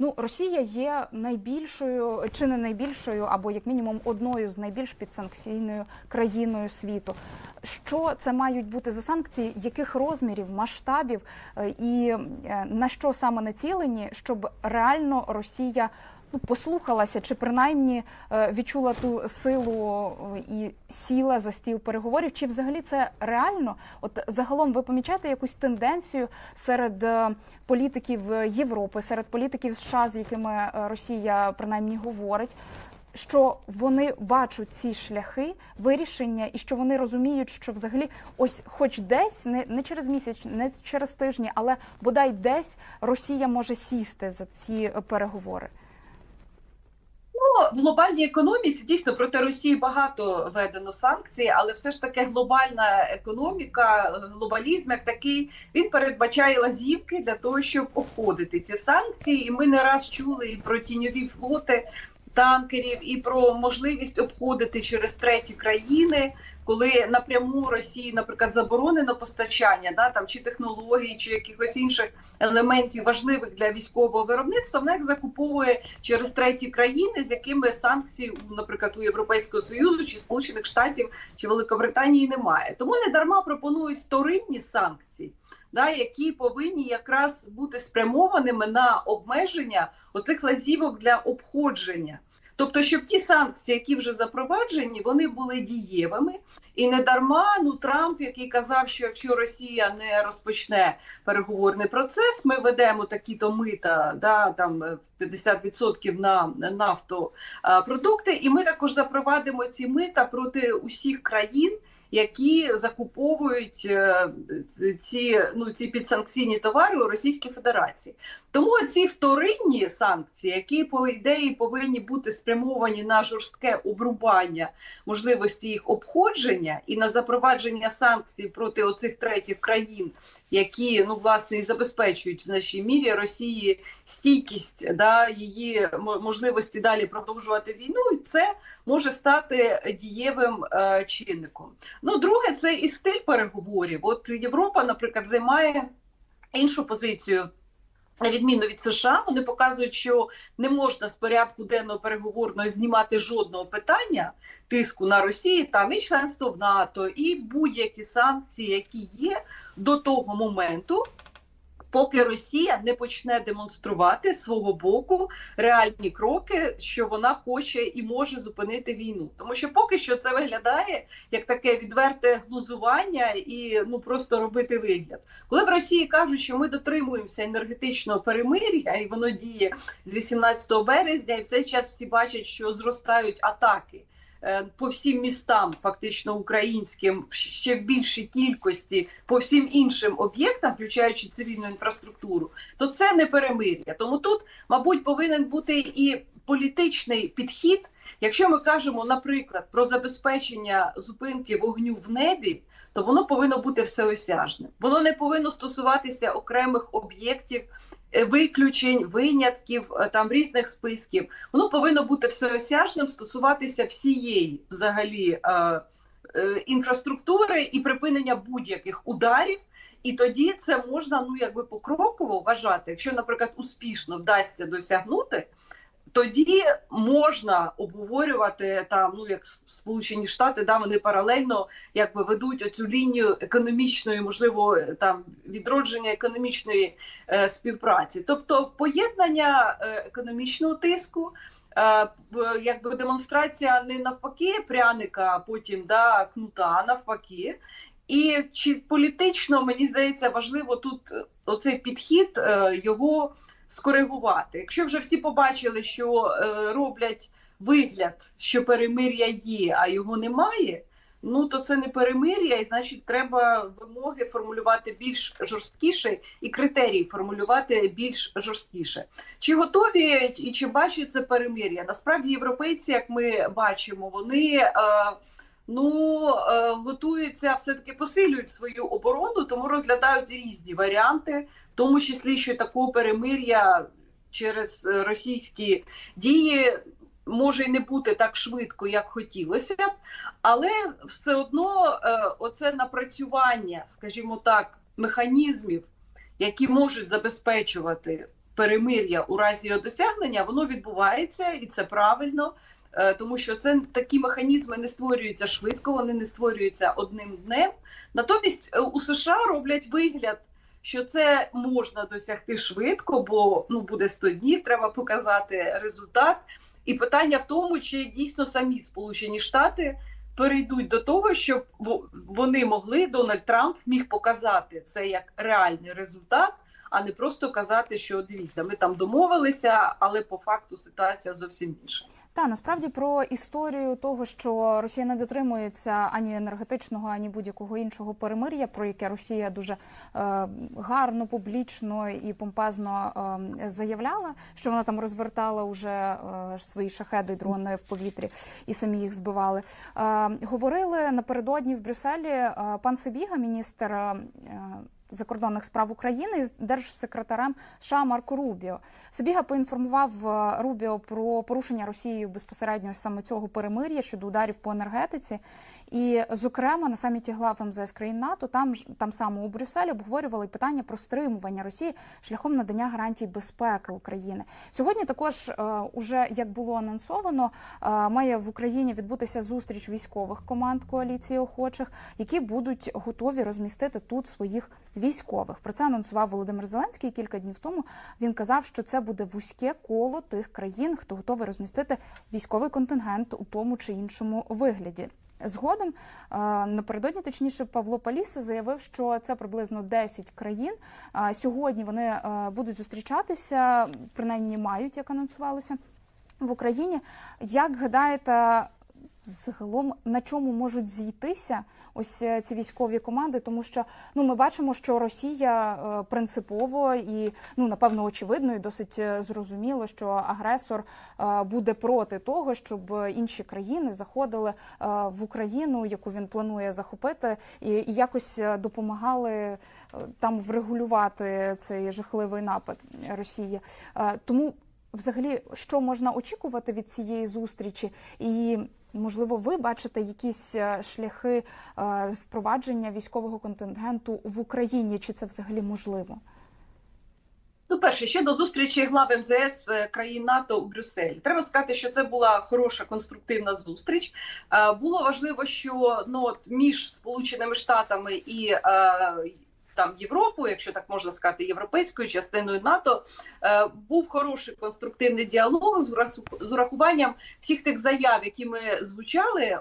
Ну, Росія є найбільшою чи не найбільшою, або як мінімум одною з найбільш підсанкційною країною світу. Що це мають бути за санкції, яких розмірів, масштабів е, і е, на що саме націлені, щоб реально Росія ну, послухалася чи принаймні е, відчула ту силу е, і сіла за стіл переговорів? Чи взагалі це реально? От загалом ви помічаєте якусь тенденцію серед е, політиків Європи, серед політиків США, з якими Росія принаймні говорить? Що вони бачать ці шляхи вирішення, і що вони розуміють, що взагалі ось, хоч десь, не, не через місяць, не через тижні, але бодай десь Росія може сісти за ці переговори. В глобальній економіці дійсно проти Росії багато введено санкцій, але все ж таки глобальна економіка, глобалізм як такий, він передбачає лазівки для того, щоб обходити ці санкції. І ми не раз чули і про тіньові флоти танкерів, і про можливість обходити через треті країни, коли напряму Росії, наприклад, заборонено постачання, да там чи технологій, чи якихось інших елементів важливих для військового виробництва, вона їх закуповує через треті країни, з якими санкцій, наприклад, у Європейського союзу, чи Сполучених Штатів, чи Великобританії немає. Тому не дарма пропонують вторинні санкції. Да, які повинні якраз бути спрямованими на обмеження оцих лазівок для обходження. Тобто, щоб ті санкції, які вже запроваджені, вони були дієвими, і не дарма ну Трамп, який казав, що якщо Росія не розпочне переговорний процес, ми ведемо такі-то мита, да там е, 50% на нафтопродукти, і ми також запровадимо ці мита проти усіх країн. Які закуповують е, ці ну ці підсанкційні товари у Російській Федерації, тому ці вторинні санкції, які по ідеї повинні бути спрямовані на жорстке обрубання можливості їх обходження і на запровадження санкцій проти оцих третіх країн, які ну власне і забезпечують в значній мірі Росії стійкість да її можливості далі продовжувати війну, і це може стати дієвим е, чинником. Ну, друге, це і стиль переговорів. От Європа, наприклад, займає іншу позицію. На відміну від США, вони показують, що не можна з порядку денного переговорного знімати жодного питання тиску на Росію, там і членство в НАТО, і будь-які санкції, які є до того моменту, поки Росія не почне демонструвати свого боку реальні кроки, що вона хоче і може зупинити війну, тому що поки що це виглядає як таке відверте глузування і ну просто робити вигляд, коли в Росії кажуть, що ми дотримуємося енергетичного перемир'я, і воно діє з 18 березня, і в цей час всі бачать, що зростають атаки. По всім містам, фактично українським, ще в більшій кількості по всім іншим об'єктам, включаючи цивільну інфраструктуру, то це не перемир'я. Тому тут, мабуть, повинен бути і політичний підхід. Якщо ми кажемо, наприклад, про забезпечення зупинки вогню в небі, то воно повинно бути всеосяжним. Воно не повинно стосуватися окремих об'єктів. Виключень, винятків там різних списків, воно повинно бути всеосяжним, стосуватися всієї взагалі е, е, інфраструктури і припинення будь-яких ударів. І тоді це можна ну якби покроково вважати. Якщо, наприклад, успішно вдасться досягнути, тоді можна обговорювати там, ну як Сполучені Штати, да вони паралельно якби ведуть оцю лінію економічної, можливо, там відродження економічної е, співпраці, тобто поєднання е, економічного тиску. Е, якби демонстрація не навпаки пряника, а потім да кнута, навпаки. І чи політично мені здається важливо тут оцей підхід е, його скоригувати. Якщо вже всі побачили, що е, роблять вигляд, що перемир'я є, а його немає. Ну то це не перемир'я, і значить, треба вимоги формулювати більш жорсткіше і критерії формулювати більш жорсткіше. Чи готові і чи бачать це перемир'я? Насправді, європейці, як ми бачимо, вони е, ну е, готуються все таки посилюють свою оборону, тому розглядають різні варіанти тому числі що такого перемир'я через російські дії може й не бути так швидко, як хотілося б, але все одно оце напрацювання, скажімо так, механізмів, які можуть забезпечувати перемир'я у разі його досягнення, воно відбувається і це правильно. Е, Тому що це такі механізми не створюються швидко, вони не створюються одним днем. Натомість е, у США роблять вигляд, що це можна досягти швидко, бо ну буде 100 днів, треба показати результат. І питання в тому, чи дійсно самі Сполучені Штати перейдуть до того, щоб во- вони могли Дональд Трамп міг показати це як реальний результат, а не просто казати, що дивіться, ми там домовилися, але по факту ситуація зовсім інша. Та насправді про історію того, що Росія не дотримується ані енергетичного, ані будь-якого іншого перемир'я, про яке Росія дуже е, гарно, публічно і помпезно е, заявляла, що вона там розвертала уже е, свої шахеди, дрони в повітрі і самі їх збивали. Е, говорили напередодні в Брюсселі е, пан Сибіга, міністр. е, Закордонних справ України з держсекретарем США Марко Рубіо. Сибіга поінформував е, Рубіо про порушення Росією безпосередньо саме цього перемир'я щодо ударів по енергетиці. І, зокрема, на саміті глав МЗС країн НАТО там там само у Брюсселі обговорювали питання про стримування Росії шляхом надання гарантій безпеки України. Сьогодні також е, уже як було анонсовано, е, має в Україні відбутися зустріч військових команд коаліції охочих, які будуть готові розмістити тут своїх військових. Про це анонсував Володимир Зеленський кілька днів тому. Він казав, що це буде вузьке коло тих країн, хто готовий розмістити військовий контингент у тому чи іншому вигляді. Згодом е, напередодні, точніше, Павло Паліса заявив, що це приблизно 10 країн. Е, Сьогодні вони е, будуть зустрічатися, принаймні мають, як анонсувалося в Україні. Як гадаєте, загалом на чому можуть зійтися ось е, ці військові команди? Тому що ну ми бачимо, що Росія е, принципово і ну напевно очевидно і досить е, зрозуміло, що агресор буде проти того, щоб інші країни заходили в Україну, яку він планує захопити, і, і якось допомагали там врегулювати цей жахливий напад Росії. Тому взагалі, що можна очікувати від цієї зустрічі, і можливо, ви бачите якісь е, шляхи е, впровадження військового контингенту в Україні? Чи це взагалі можливо? Ну, перше, щодо зустрічі глав МЗС е, країн НАТО у Брюсселі, треба сказати, що це була хороша конструктивна зустріч. Було важливо, що ну між Сполученими Штатами і там Європою, якщо так можна сказати, європейською частиною НАТО, е, був хороший конструктивний діалог з урахуванням всіх тих заяв, які ми звучали,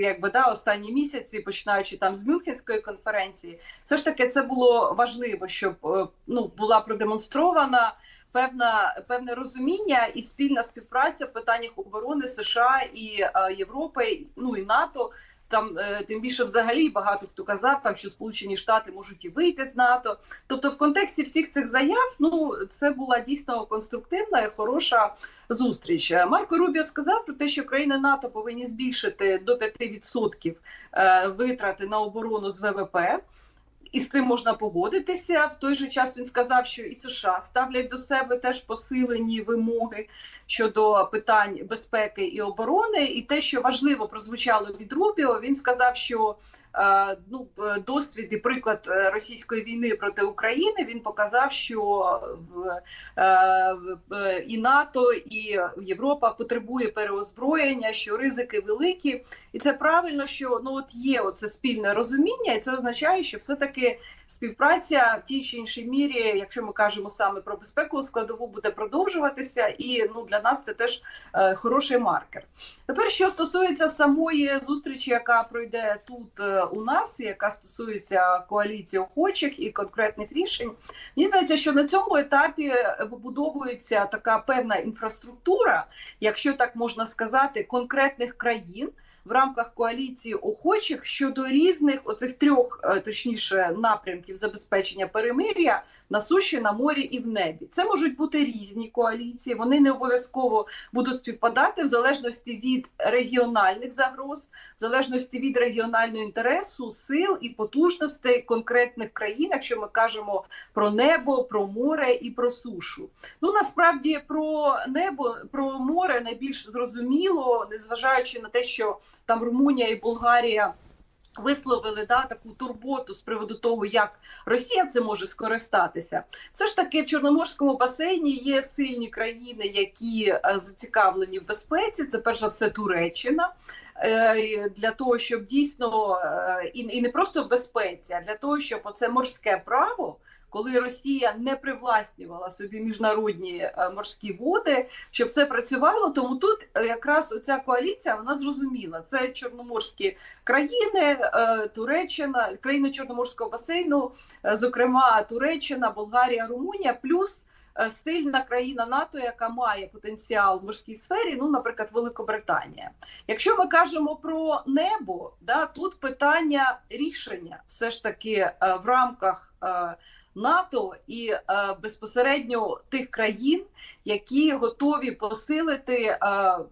якби да останні місяці, починаючи там з Мюнхенської конференції все ж таки це було важливо, щоб е, ну була продемонстрована певна певне розуміння і спільна співпраця в питаннях оборони США і е, Європи, ну і НАТО. Там е, тим більше взагалі багато хто казав, там що Сполучені Штати можуть і вийти з НАТО. Тобто, в контексті всіх цих заяв, ну це була дійсно конструктивна і хороша зустріч. Е, Марко Рубіо сказав про те, що країни НАТО повинні збільшити до 5% е, витрати на оборону з ВВП. І з цим можна погодитися. В той же час він сказав, що і США ставлять до себе теж посилені вимоги щодо питань безпеки і оборони. І те, що важливо прозвучало від Рубіо, він сказав, що ну е, досвід і приклад е, російської війни проти України він показав, що е, і НАТО, і Європа потребує переозброєння, що ризики великі, і це правильно, що ну от є оце спільне розуміння, і це означає, що все таки співпраця в тій чи іншій мірі, якщо ми кажемо саме про безпекову складову, буде продовжуватися, і ну для нас це теж е, хороший маркер. Тепер, що стосується самої зустрічі, яка пройде тут е, у нас, яка стосується коаліції охочих і конкретних рішень, мені здається, що на цьому етапі вибудовується така певна інфраструктура, якщо так можна сказати, конкретних країн. В рамках коаліції охочих щодо різних оцих трьох, е, точніше, напрямків забезпечення перемир'я на суші, на морі і в небі. Це можуть бути різні коаліції. Вони не обов'язково будуть співпадати в залежності від регіональних загроз, в залежності від регіонального інтересу, сил і потужностей конкретних країн, якщо ми кажемо про небо, про море і про сушу. Ну насправді про небо, про море найбільш зрозуміло, незважаючи на те, що там Румунія і Болгарія Висловили да таку турботу з приводу того, як Росія це може скористатися. Все ж таки в Чорноморському басейні є сильні країни, які е, зацікавлені в безпеці. Це перш за все Туреччина. Е, Для того, щоб дійсно е, і не просто в безпеці, а для того, щоб оце морське право, коли Росія не привласнювала собі міжнародні е, морські води, щоб це працювало. Тому тут е, якраз оця коаліція вона зрозуміла. Це чорноморські країни, е, Туреччина, країни Чорноморського басейну, зокрема Туреччина, Болгарія, Румунія, плюс сильна країна НАТО, яка має потенціал в морській сфері, ну, наприклад, Великобританія. Якщо ми кажемо про небо, да, тут питання рішення все ж таки в рамках. НАТО і е, безпосередньо тих країн, які готові посилити е,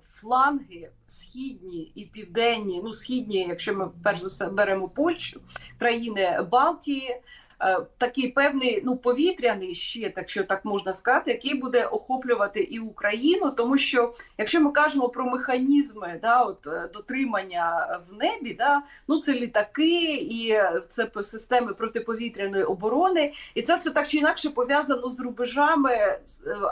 фланги східні і південні, ну східні, якщо ми перш за все беремо Польщу, країни Балтії. Е, Такий певний ну повітряний щит, якщо так можна сказати, який буде охоплювати і Україну, тому що якщо ми кажемо про механізми да, от, е, дотримання в небі, да, ну це літаки і е, це системи протиповітряної оборони, і це все так чи інакше пов'язано з рубежами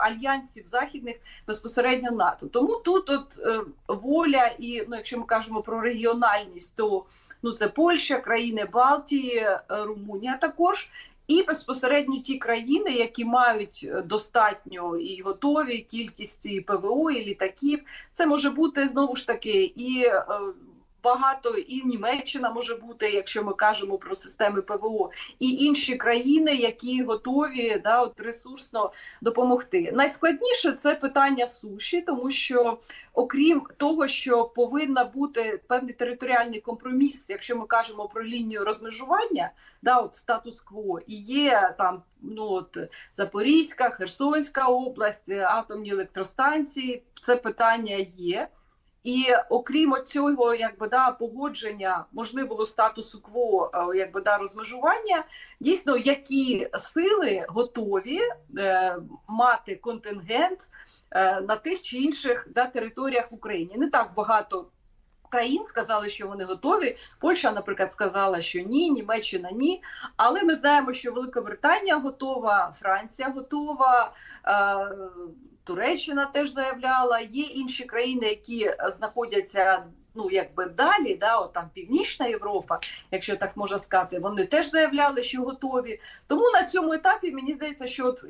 альянсів західних безпосередньо НАТО. Тому тут от воля, і ну, якщо ми кажемо про регіональність, то ну це Польща, країни Балтії, Румунія також. І безпосередньо ті країни, які мають е, достатньо і готові кількість і ПВО, і літаків, це може бути знову ж таки і е, багато, і Німеччина може бути, якщо ми кажемо про системи ПВО, і інші країни, які готові да, от ресурсно допомогти. Найскладніше це питання суші, тому що окрім того, що повинна бути певний територіальний компроміс, якщо ми кажемо про лінію розмежування, да, от статус-кво, і є там ну от Запорізька, Херсонська область, атомні електростанції. Це питання є. І окрім цього, якби да погодження можливого статусу кво, е, якби да розмежування, дійсно які сили готові е, мати контингент е, на тих чи інших да, територіях України. Не так багато країн сказали, що вони готові. Польща, наприклад, сказала, що ні, Німеччина ні. Але ми знаємо, що Великобританія готова, Франція готова. Е, Туреччина теж заявляла. Є інші країни, які е, знаходяться ну якби далі, да, от там Північна Європа, якщо так можна сказати, вони теж заявляли, що готові. Тому на цьому етапі мені здається, що от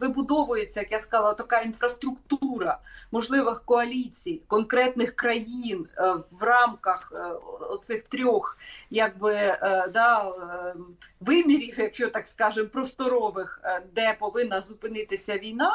вибудовується, як я сказала, така інфраструктура можливих коаліцій конкретних країн е, в рамках е, оцих трьох, якби да, вимірів, якщо так скажемо, просторових, де повинна зупинитися війна.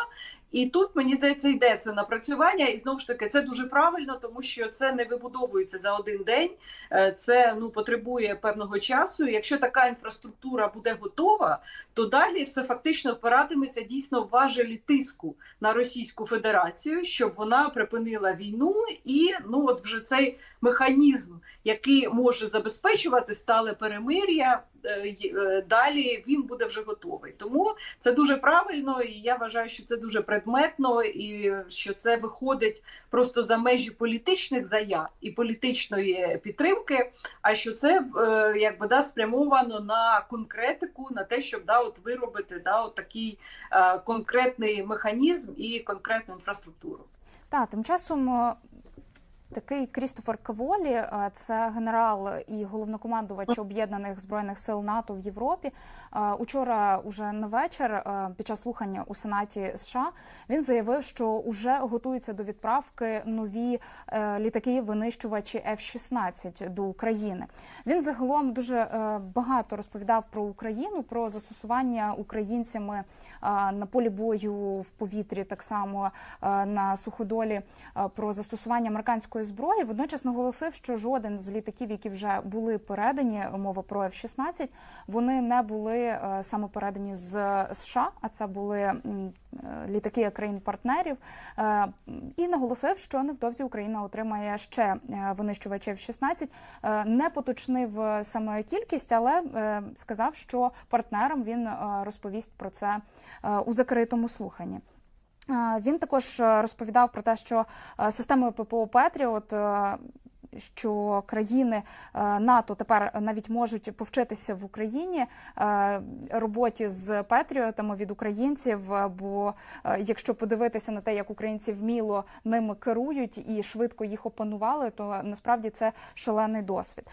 І тут мені здається, йде це напрацювання, і знову ж таки це дуже правильно, тому що це не вибудовується за один день. Е, Це ну потребує певного часу. Якщо така інфраструктура буде готова, то далі все фактично впиратиметься дійсно в важелі тиску на Російську Федерацію, щоб вона припинила війну, і ну от вже цей механізм, який може забезпечувати стале перемир'я. Е, е, Далі він буде вже готовий. Тому це дуже правильно, і я вважаю, що це дуже предметно, і що це виходить просто за межі політичних заяв і політичної підтримки. А що це е, якби да спрямовано на конкретику, на те, щоб да от виробити да от такий конкретний механізм і конкретну інфраструктуру. Та тим часом такий Крістофер Каволі, е, це генерал і головнокомандувач об'єднаних збройних сил НАТО в Європі. Е, Учора, уже на вечір, е, під час слухання у Сенаті США, він заявив, що вже готуються до відправки нові е, літаки винищувачі F-16 до України. Він загалом дуже багато розповідав про Україну, про застосування українцями на полі бою в повітрі, так само на суходолі про застосування американської зброї. Водночас наголосив, що жоден з літаків, які вже були передані, мова про F-16, вони не були е, саме передані з США, а це були е, літаки країн-партнерів. Е, І наголосив, що невдовзі Україна отримає ще винищувачів F-16. Е, Не поточнив саме кількість, але сказав, що партнерам він розповість про це у закритому слуханні. Він також розповідав про те, що системою ППО Петріот що країни е, НАТО тепер навіть можуть повчитися в Україні е, роботі з Петріотами від українців. Бо е, якщо подивитися на те, як українці вміло ними керують і швидко їх опанували, то насправді це шалений досвід.